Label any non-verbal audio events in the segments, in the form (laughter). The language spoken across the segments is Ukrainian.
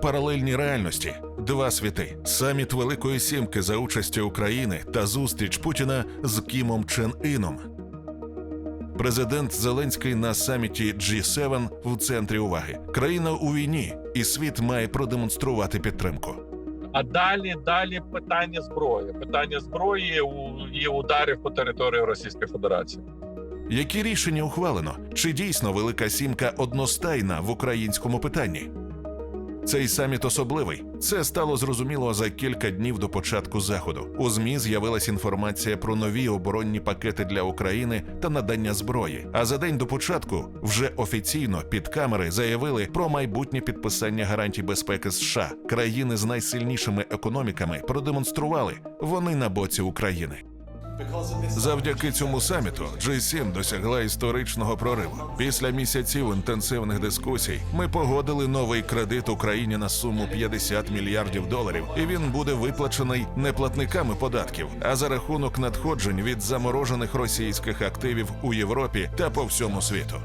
паралельні реальності, два світи: саміт Великої Сімки за участю України та зустріч Путіна з Кімом Чен Іном. Президент Зеленський на саміті G7 в центрі уваги. Країна у війні, і світ має продемонструвати підтримку. А далі, далі питання зброї. Питання зброї і ударів по території Російської Федерації. Які рішення ухвалено? Чи дійсно Велика Сімка одностайна в українському питанні? Цей саміт особливий. Це стало зрозуміло за кілька днів до початку заходу. У змі з'явилась інформація про нові оборонні пакети для України та надання зброї. А за день до початку вже офіційно під камери заявили про майбутнє підписання гарантій безпеки США. Країни з найсильнішими економіками продемонстрували вони на боці України. Завдяки цьому саміту G7 досягла історичного прориву. Після місяців інтенсивних дискусій ми погодили новий кредит Україні на суму 50 мільярдів доларів, і він буде виплачений не платниками податків, а за рахунок надходжень від заморожених російських активів у Європі та по всьому світу.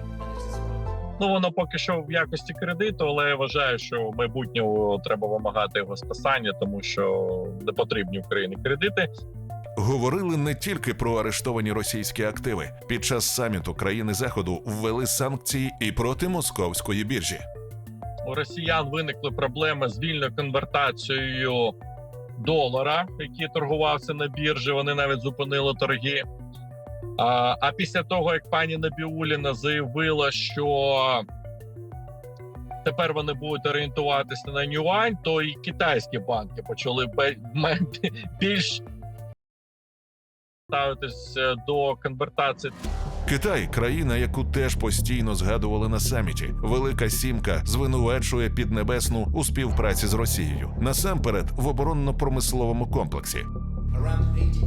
Ну воно поки що в якості кредиту, але я вважаю, що в майбутньому треба вимагати його списання, тому що не потрібні Україні кредити. Говорили не тільки про арештовані російські активи. Під час саміту країни заходу ввели санкції і проти московської біржі. У росіян виникли проблеми з вільною конвертацією долара, який торгувався на біржі. Вони навіть зупинили торги. А, а після того, як пані Набіуліна заявила, що тепер вони будуть орієнтуватися на юань, то і китайські банки почали (laughs) більш ставитися до конвертації Китай країна, яку теж постійно згадували на саміті. Велика сімка звинувачує Піднебесну у співпраці з Росією. Насамперед в оборонно-промисловому комплексі.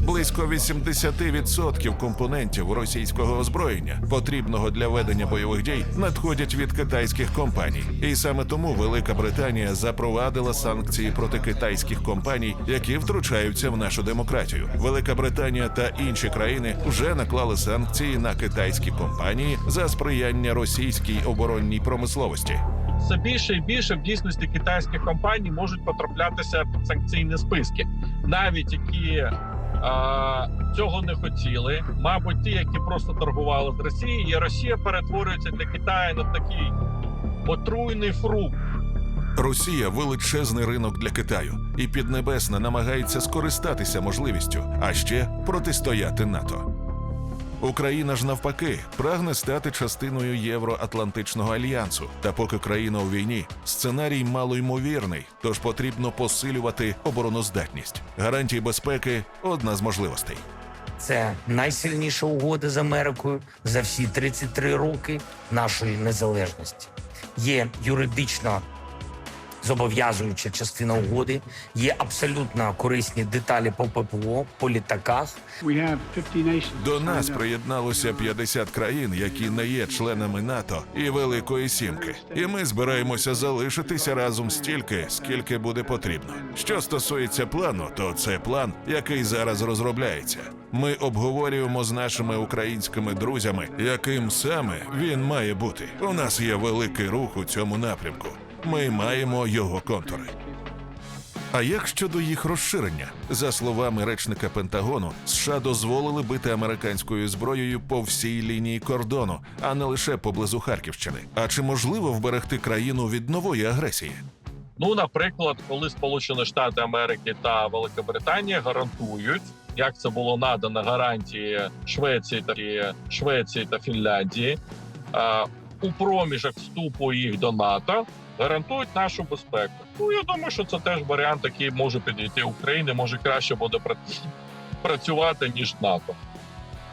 Близько 80% компонентів російського озброєння, потрібного для ведення бойових дій, надходять від китайських компаній. І саме тому Велика Британія запровадила санкції проти китайських компаній, які втручаються в нашу демократію. Велика Британія та інші країни вже наклали санкції на китайські компанії за сприяння російській оборонній промисловості. Все більше і більше в дійсності китайські компанії можуть потраплятися під санкційні списки, навіть які а, цього не хотіли. Мабуть, ті, які просто торгували з Росією, і Росія перетворюється для Китаю на такий отруйний фрукт. Росія величезний ринок для Китаю, і Піднебесна намагається скористатися можливістю, а ще протистояти НАТО. Україна ж навпаки прагне стати частиною Євроатлантичного альянсу. Та поки країна у війні, сценарій малоймовірний, тож потрібно посилювати обороноздатність. Гарантії безпеки одна з можливостей. Це найсильніша угода з Америкою за всі 33 роки нашої незалежності. Є юридично зобов'язуюча частина угоди, є абсолютно корисні деталі по ППО, по літаках. We have 50 nations. До нас приєдналося 50 країн, які не є членами НАТО і Великої Сімки. І ми збираємося залишитися разом стільки, скільки буде потрібно. Що стосується плану, то це план, який зараз розробляється. Ми обговорюємо з нашими українськими друзями, яким саме він має бути. У нас є великий рух у цьому напрямку. Ми маємо його контури. А як щодо їх розширення? За словами речника Пентагону, США дозволили бити американською зброєю по всій лінії кордону, а не лише поблизу Харківщини. А чи можливо вберегти країну від нової агресії? Ну, наприклад, коли Сполучені Штати Америки та Велика Британія гарантують, як це було надано гарантії Швеції та Швеції та Фінляндії, у проміжок вступу їх до НАТО гарантують нашу безпеку. Ну я думаю, що це теж варіант, який може підійти Україні, може краще буде пра- (laughs) працювати ніж НАТО.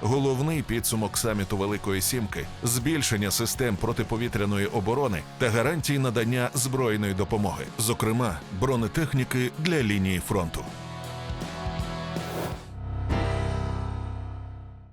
Головний підсумок саміту Великої Сімки збільшення систем протиповітряної оборони та гарантії надання збройної допомоги, зокрема бронетехніки для лінії фронту.